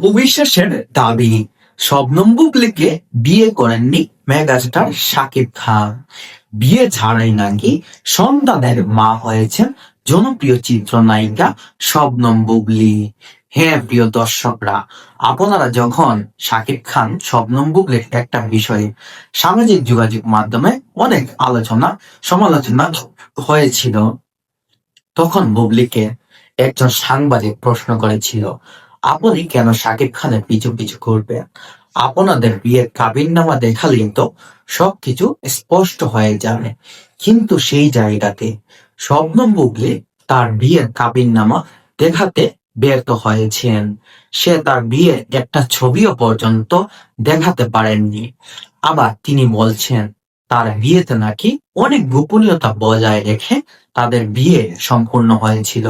অপবিশ্বাসের দাবি। শবনম বুবলিকে বিয়ে করেননি মেগাস্টার শাকিব খান। বিয়ে ছাড়াই নাকি সন্তানের মা হয়েছেন জনপ্রিয় চিত্রনায়িকা শবনম বুবলি হ্যাঁ প্রিয় দর্শকরা, আপনারা যখন শাকিব খান শবনম বুবলির একটা বিষয়ে সামাজিক যোগাযোগ মাধ্যমে অনেক আলোচনা, সমালোচনা হয়েছিল, তখন বুবলিকে একজন সাংবাদিক প্রশ্ন করেছিল আপনি কেন সাকিব খানের পিছু পিছু করবেন আপনাদের বিয়ের কাবিননামা দেখালেই তো সবকিছু স্পষ্ট হয়ে যাবে। কিন্তু সেই জায়গাতে শবনম বুবলি তার বিয়ের কাবিননামা দেখাতে ব্যর্থ হয়েছেন। সে তার বিয়ের একটা ছবিও পর্যন্ত দেখাতে পারেননি। আবার তিনি বলছেন, তার বিয়েতে নাকি অনেক গোপনীয়তা বজায় রেখে তাদের বিয়ে সম্পূর্ণ হয়েছিল।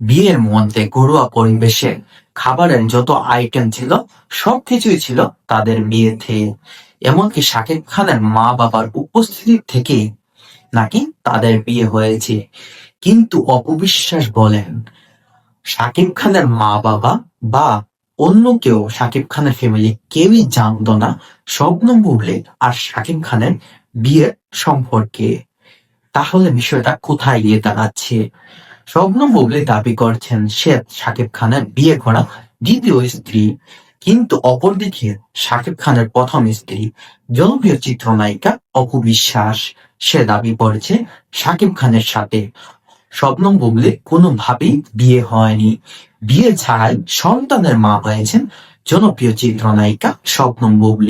বিয়ের মধ্যে ঘরোয়া পরিবেশে খাবারের যত আইটেম ছিল, সবকিছুই ছিল তাদের বিয়েতে। এমনকি শাকিব খানের মা বাবার উপস্থিতি থেকে নাকি তাদের বিয়ে হয়েছে। কিন্তু অপবিশ্বাস বলেন, শাকিব খানের মা বাবা বা অন্য কেউ শাকিব খানের ফ্যামিলি কেউই জানতো না স্বপ্ন বুবলি আর শাকিব খানের বিয়ের সম্পর্কে। তাহলে বিষয়টা কোথায় গিয়ে দাঁড়াচ্ছে? শবনম বুবলি দাবি করছেন সে শাকিব খানের বিয়ে করা দ্বিতীয় স্ত্রী। কিন্তু অপরদিকে শাকিব খানের প্রথম স্ত্রী, জনপ্রিয় চিত্রনায়িকা অপু বিশ্বাস, সে দাবি করেছে শাকিব খানের সাথে শবনম বুবলি কোনোভাবেই বিয়ে হয়নি। বিয়ে ছাড়াই সন্তানের মা হয়েছেন জনপ্রিয় চিত্রনায়িকা শবনম বুবলি